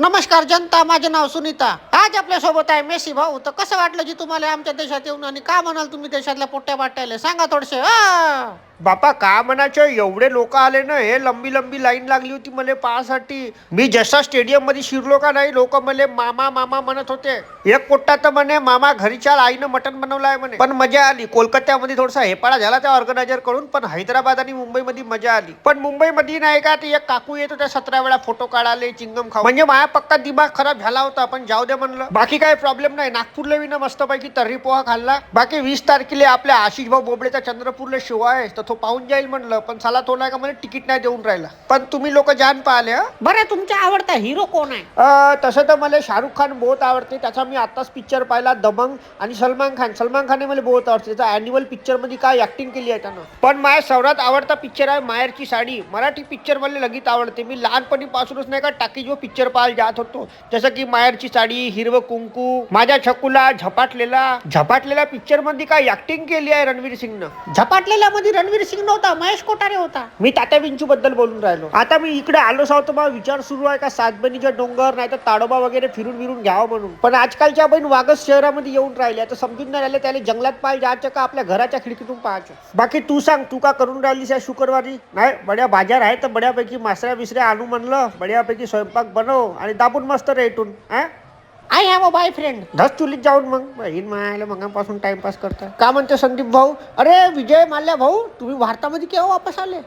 नमस्कार जनता माझे नाव सुनीता. आज आपल्यासोबत आहे मेसी भाऊ. तर कसं वाटलं जी तुम्हाला आमच्या देशात येऊन आणि का म्हणाल तुम्ही देशातल्या पोट्या वाटायला सांगा थोडसे. बापा का म्हणायचं एवढे लोक आले ना? हे लंबी लंबी लाईन लागली होती मला पाहासाठी. मी जसा स्टेडियममध्ये शिरलो का नाही लोक मला मामा मामा म्हणत होते. एक पोट्टा तर म्हणे मामा घरीच्या आईनं मटन बनवलं आहे म्हणे. पण मजा आली. कोलकात्यामध्ये थोडासा हेपाळा झाला त्या ऑर्गनायझरकडून पण हैदराबाद आणि मुंबईमध्ये मजा आली. पण मुंबईमध्ये नाही का ते एक काकू येत होत्या सतरा वेळा फोटो काढाले चिंगम खाऊ. म्हणजे माया पक्का दिमाग खराब झाला होता पण जाऊ दे म्हणलं. बाकी काय प्रॉब्लेम नाही. नागपूरला विना मस्तपैकी तर्री पोहा खाल्ला. बाकी वीस तारखेला आपल्या आशिष भाऊ बोबडेचा चंद्रपूरला शिवाय आहे तर तो पाहून जाईल म्हणलं पण साला तो नाही का मला तिकीट नाही देऊन राहिला. पण तुम्ही लोक जाण पाहिले हं? बरं तुमचा आवडता हिरो कोण आहे? अं, तसं तर मला शाहरुख खान बहुत आवडते त्याचा मी आताच पिक्चर पाहिला दबंग आणि सलमान खान. सलमान खान मला बहुत आवडते त्याचा अॅन्युअल पिक्चरमध्ये काय ऍक्टिंग केली आहे त्यानं. पण माझ्या सर्वात आवडता पिक्चर आहे मायरची साडी. मराठी पिक्चर मला लगेच आवडते. मी लहानपणीपासूनच नाही का टाकी जो पिक्चर पाहायला जात होतो जसं की मायरची साडी हिरवं कुंकू माझ्या छकुला झपाटलेला झपाटलेला पिक्चरमध्ये काय ऍक्टिंग केली आहे रणवीर सिंगनं? झपाटलेल्या मध्ये रणवीर सिंग नव्हता महेश कोठारे होता. मी तात्या विंचू बद्दल बोलून राहिलो. आता मी इकडे आलो साव तर मला विचार सुरू आहे का सातबनीच्या डोंगर नाही तर ताडोबा वगैरे फिरून फिरून घ्यावं म्हणून. पण आजकालच्या बहीण वागस शहरामध्ये येऊन राहिले आता समजून नाही राहिले त्याला जंगलात पाहायला जायचं का आपल्या घराच्या खिडकीतून पाहायचं. बाकी तू सांग तू का करून राहिलीस या शुक्रवारी? नाही बड्या बाजार आहे तर बड्यापैकी मासऱ्या बिसऱ्या आणू म्हणलं बड्यापैकी स्वयंपाक बनव आणि दाबून मस्त रेटून हा? I have a boyfriend धस चुलीत जाऊन मग. बहीण मायाला मगापासून टाइमपास करता का म्हणते संदीप भाऊ? अरे विजय माल्या भाऊ तुम्ही भारतामध्ये केव्हा वापस आले?